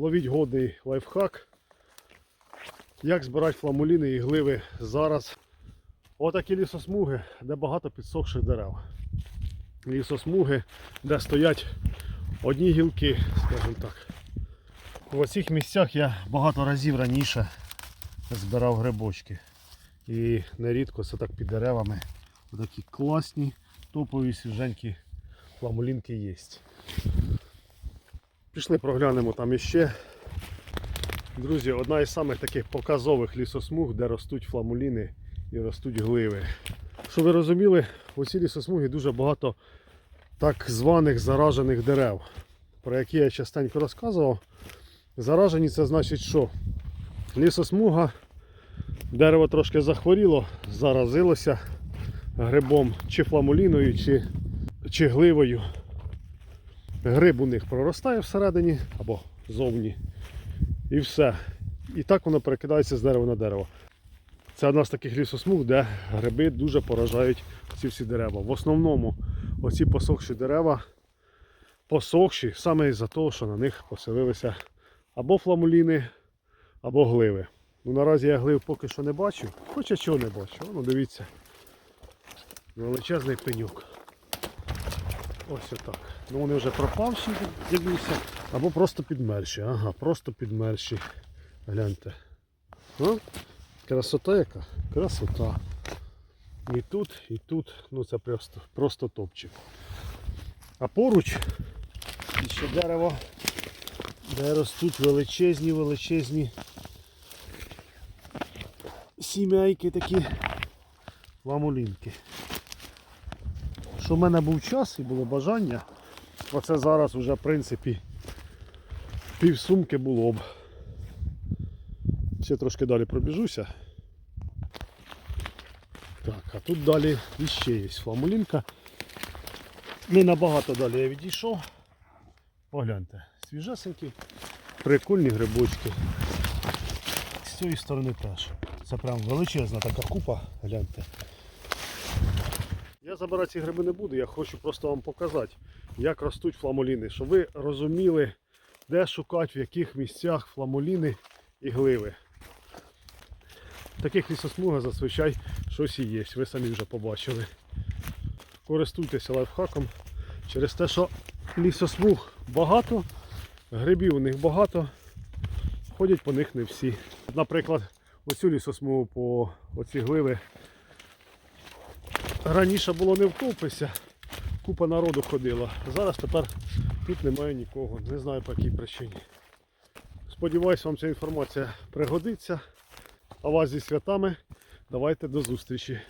ловіть годний лайфхак. Як збирати фламуліни і гливи зараз. Отакі лісосмуги, де багато підсохших дерев. Лісосмуги, де стоять одні гілки, скажімо так. В оцих місцях я багато разів раніше збирав грибочки. І нерідко це так під деревами. Такі класні, топові свіженькі фламулінки є. Пішли проглянемо там іще. Друзі, одна із самих таких показових лісосмуг, де ростуть фламуліни і ростуть гливи. Щоб ви розуміли, у цій лісосмугі дуже багато так званих заражених дерев, про які я частенько розказував. Заражені це значить що? Лісосмуга, дерево трошки захворіло, заразилося грибом чи фламуліною, чи, чи гливою. Гриб у них проростає всередині або зовні. І все. І так воно перекидається з дерева на дерево. Це одна з таких лісосмуг, де гриби дуже поражають ці всі дерева. В основному оці посохші дерева посохші саме із-за того, що на них поселилися або фламуліни, або гливи. Ну, наразі я глив поки що не бачу, хоча чого не бачу. Ну, дивіться. Величезний пенюк. Ось отак. Ну вони вже пропавші, дивлюся. Або просто підмерші. Ага, просто підмерші. Гляньте. А? Красота яка? Красота. І тут, і тут. Ну це просто, просто топчик. А поруч ще дерево, де ростуть величезні, величезні сімейки такі ламулінки. Що в мене був час і було бажання, оце зараз вже в принципі пів сумки було б. Ще трошки далі пробіжуся. Так, а тут далі іще є фламулінка. Не набагато далі я відійшов. Погляньте, свіжесенькі, прикольні грибочки. З цієї сторони теж. Це прям величезна така купа, гляньте. Я забирати ці гриби не буду, я хочу просто вам показати, як ростуть фламуліни, щоб ви розуміли, де шукати, в яких місцях фламуліни і гливи. Таких лісосмугах зазвичай щось і є, ви самі вже побачили. Користуйтеся лайфхаком через те, що лісосмуг багато, грибів у них багато, ходять по них не всі. Наприклад, оцю лісосмугу по оці гливи раніше було не втопися, купа народу ходила. Зараз тепер тут немає нікого. Не знаю по якій причині. Сподіваюсь, вам ця інформація пригодиться. А вас зі святами. Давайте до зустрічі.